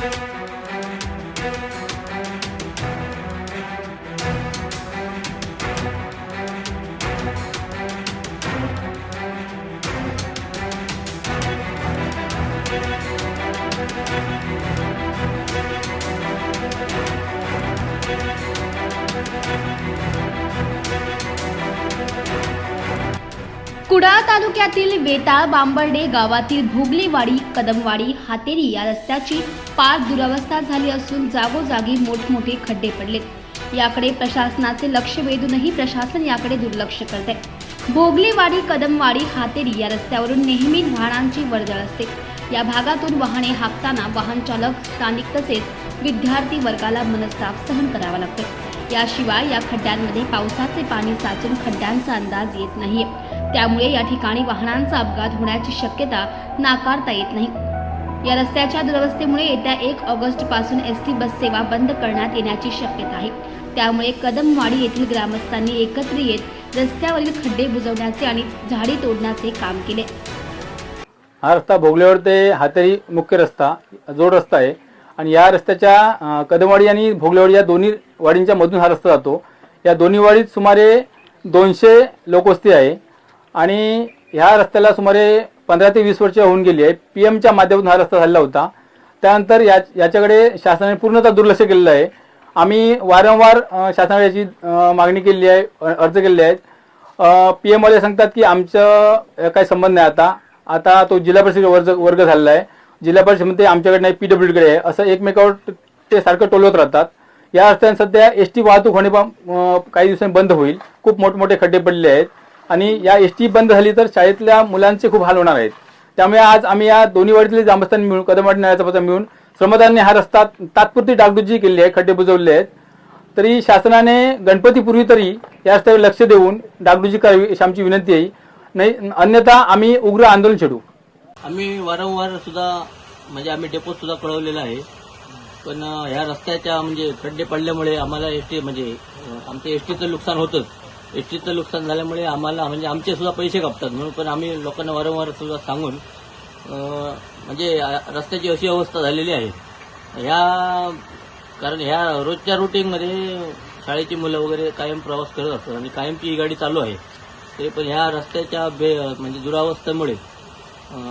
Müzik Kudal तालुक्यातील वेताळ बांबर्डे गावातील भोगलीवाडी कदमवाडी हातेरी या रस्त्याची पार दुरवस्था झाली असून जागोजागी मोठमोठे खड्डे पडले. याकडे प्रशासनाचे लक्ष वेधूनही प्रशासन याकडे दुर्लक्ष करते. भोगलीवाडी कदमवाडी हातेरी या रस्त्यावरून नेहमी वाहनांची वर्दळ असते. या भागातून वाहने हाकताना वाहन चालक स्थानिक तसेच विद्यार्थी वर्गाला मनस्ताप सहन करावा लागतो. याशिवाय या खड्ड्यांमध्ये पावसाचे पाणी साचून खड्ड्यांचा अंदाज येत नाहीये. त्यामुळे या ठिकाणी वाहनांचा अपघात होण्याची शक्यता नाकारता येत नाही. या रस्त्याच्या दुरवस्थेमुळे येत्या एक ऑगस्टपासून एस टी बस सेवा बंद करण्यात येण्याची शक्यता आहे. त्यामुळे कदमवाडी येथील ग्रामस्थांनी एकत्र येत रस्त्यावरील खड्डे बुजवण्याचे आणि झाडी तोडण्याचे काम केले. हा रस्ता भोगल्यावर ते हातेरी मुख्य रस्ता जोड रस्ता आहे. आणि या रस्त्याच्या कदमवाडी आणि भोगलेवाडी या दोन्ही वाडींच्या मधून हा रस्ता जातो. या दोन्ही वाडीत सुमारे दोनशे लोकवस्ती आहे. आणि ह्या रस्त्याला सुमारे पंधरा ते वीस वर्ष होऊन गेली आहे पी एमच्या माध्यमातून हा रस्ता झालेला होता. त्यानंतर या याच्याकडे शासनाने पूर्णतः दुर्लक्ष केलेलं आहे. आम्ही वारंवार अं, शासनाकडे याची मागणी केली आहे अर्ज केलेले आहेत. पी एम सांगतात की आमचं काही संबंध नाही आता. आता तो जिल्हा परिषद वर्ग वर्ग झालेला आहे. जिल्हा परिषद म्हणते आमच्याकडे नाही पीडब्ल्यूडीकडे आहे. असं एकमेकावर ते सारखं टोलवत राहतात. या रस्त्याने सध्या एस टी वाहतूक होणे पण, काही दिवसांनी बंद होईल. खूप मोठमोठे खड्डे पडले आहेत. आणि या एस टी बंद झाली तर शाळेतल्या मुलांचे खूप हाल होणार आहेत. त्यामुळे आज आम्ही या दोन्ही वाडीतले ग्रामस्थांनी मिळून कदमवाडी न्यायाचा मिळून श्रमदानाने हा रस्ता तात्पुरती डागडुजी केली आहे खड्डे बुजवले आहेत. तरी शासनाने गणपतीपूर्वी तरी या रस्त्यावर लक्ष देऊन डागडुजी करावी अशी आमची विनंती आहे. नाही अन्यथा आम्ही उग्र आंदोलन छेडू. आम्ही वारंवार सुद्धा म्हणजे आम्ही डेपो सुद्धा कळवलेला आहे. पण ह्या रस्त्याच्या म्हणजे खड्डे पडल्यामुळे आम्हाला एसटी म्हणजे आमच्या एसटीचं नुकसान होतंच. एसटीचं नुकसान झाल्यामुळे आम्हाला म्हणजे आमचे सुद्धा पैसे कापतात म्हणून पण आम्ही लोकांना वारंवार सुद्धा सांगून म्हणजे रस्त्याची अशी अवस्था झालेली आहे. ह्या कारण ह्या रोजच्या रुटीनमध्ये शाळेची मुलं वगैरे कायम प्रवास करत असतात आणि कायमची ही गाडी चालू आहे. तरी पण ह्या रस्त्याच्या बे म्हणजे दुरावस्थेमुळे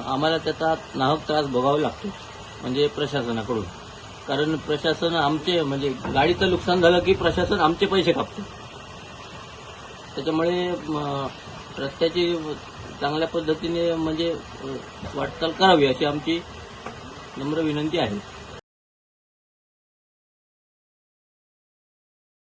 आम्हाला त्याचा नाहक त्रास भोगावा लागतो म्हणजे प्रशासनाकडून. कारण प्रशासन आमचे म्हणजे गाडीचं नुकसान झालं की प्रशासन आमचे पैसे कापते. त्याच्यामुळे रस्त्याची चांगल्या पद्धतीने म्हणजे वाटचाल करावी अशी आमची नम्र विनंती आहे.